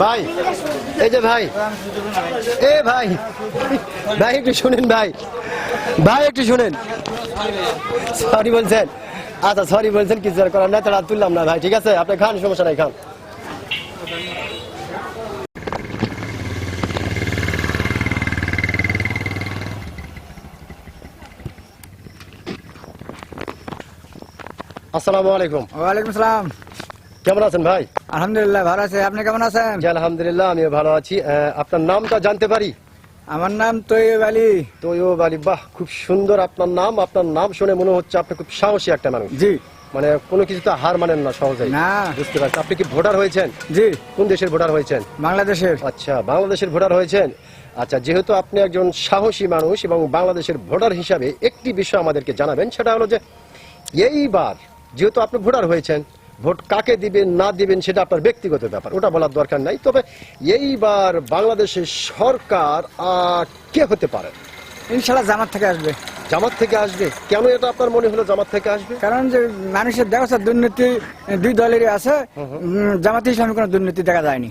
ভাই, এই যে ভাই, এ ভাই ভাই একটু শুনেন ভাই ভাই একটু শুনেন। সরি বলছেন। আচ্ছা সরি বলছেন, কিছু আর করার নাই তারা তুললাম না ভাই, ঠিক আছে? আপনি খান, সমস্যা নাই, খান। আসসালামু আলাইকুম। ওয়ালাইকুম সালাম। কেমন আছেন ভাই? আলহামদুলিল্লাহ ভালো আছে। আপনি কেমন আছেন? জি আলহামদুলিল্লাহ আমিও ভালো আছি। আপনার নামটা জানতে পারি? আমার নাম তৈব আলী। তৈয়ব আলী বাহ খুব সুন্দর আপনার নাম। আপনার নাম শুনে মনে হচ্ছে আপনি খুব সাহসী একটা মানুষ। জি। মানে কোনো কিছুতে হার মানেন না সহজেই। না। বুঝতে পারছি। আপনি কি ভোটার হয়েছেন? জি। কোন দেশের ভোটার হয়েছেন? বাংলাদেশের। আচ্ছা বাংলাদেশের ভোটার হয়েছেন। আচ্ছা যেহেতু আপনি একজন সাহসী মানুষ এবং বাংলাদেশের ভোটার হিসাবে একটি বিষয় আমাদেরকে জানাবেন সেটা হলো যে এইবার যেহেতু আপনি ভোটার হয়েছেন, ভোট কাকে দিবেন, না দিবেন, সেটা আপনার ব্যক্তিগত ব্যাপার। ওটা বলার দরকার নাই। তবে এইবার বাংলাদেশের সরকার আর কে হতে পারে? ইনশাল্লাহ জামাত থেকে আসবে। জামাত থেকে আসবে? কেন এটা আপনার মনে হলো জামাত থেকে আসবে? কারণ যে মানুষের দেখা দুর্নীতি দুই দলেরই আছে। উম, জামাতি ইসলামে কোনো দুর্নীতি দেখা যায়নি।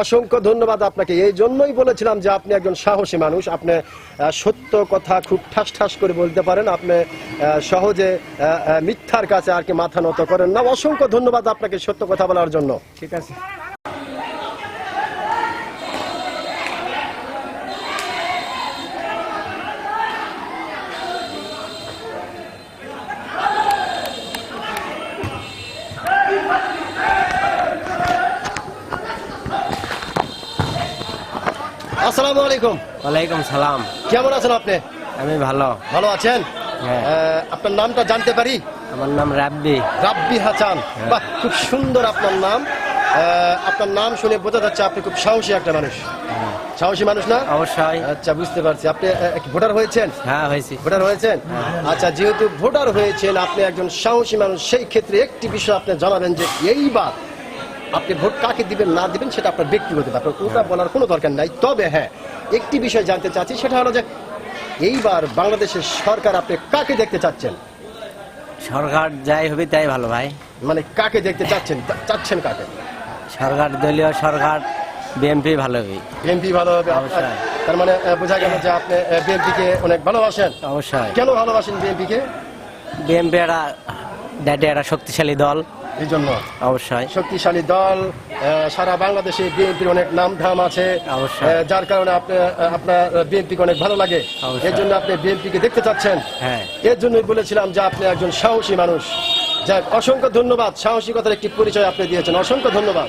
অসংখ্য ধন্যবাদ আপনাকে। এই জন্যই বলেছিলাম যে আপনি একজন সাহসী মানুষ। আপনি সত্য কথা খুব ঠাস ঠাস করে বলতে পারেন। আপনি সহজে মিথ্যার কাছে আর কি মাথা নত করেন না। অসংখ্য ধন্যবাদ আপনাকে সত্য কথা বলার জন্য। ঠিক আছে। আসসালামু আলাইকুম। ওয়ালাইকুম সালাম। কেমন আছেন আপনি? আমি ভালো। ভালো আছেন? হ্যাঁ। আপনার নামটা জানতে পারি? আমার নাম রাব্বি। রাব্বি হাসান। বাহ খুব সুন্দর আপনার নাম। আপনার নাম শুনে বোঝা যাচ্ছে আপনি খুব সাহসী একটা মানুষ। সাহসী মানুষ না? অবশ্যই। আচ্ছা বুঝতে পারছি। আপনি ভোটার হয়েছেন? হ্যাঁ হয়েছি। ভোটার হয়েছেন? আচ্ছা যেহেতু ভোটার হয়েছেন আপনি একজন সাহসী মানুষ সেই ক্ষেত্রে একটি বিষয় আপনি জানাবেন যে এইবার আপনি ভোট কাকে দিবেন না দিবেন সেটা আপনার ব্যক্তিগত ব্যাপার। ওটা বলার কোনো দরকার নাই। তবে হ্যাঁ একটি বিষয় জানতে চাচ্ছি সেটা হলো যে এইবার বাংলাদেশের সরকার আপনি কাকে দেখতে চাচ্ছেন? সরকার যাই হবে তাই ভালো ভাই। মানে কাকে দেখতে চাচ্ছেন? চাচ্ছেন কাকে? সরকার দলীয় সরকার বিএমপি ভালো হবে। বিএনপি ভালো হবে অবশ্যই। তার মানে বোঝা গেল যে আপনি বিএনপি কে অনেক ভালোবাসেন। অবশ্যই। কেন ভালোবাসেন বিএনপি কে বিএমপি একটা ড্যাডি একটা শক্তিশালী দল। এই জন্য। অবশ্যই। শক্তিশালী দল সারা বাংলাদেশে বিএনপির অনেক নাম ধাম আছে যার কারণে আপনি আপনার বিএনপিকে অনেক ভালো লাগে। এর জন্য আপনি বিএনপিকে দেখতে চাচ্ছেন। হ্যাঁ। এর জন্যই বলেছিলাম যে আপনি একজন সাহসী মানুষ। যাক অসংখ্য ধন্যবাদ। সাহসিকতার একটি পরিচয় আপনি দিয়েছেন। অসংখ্য ধন্যবাদ।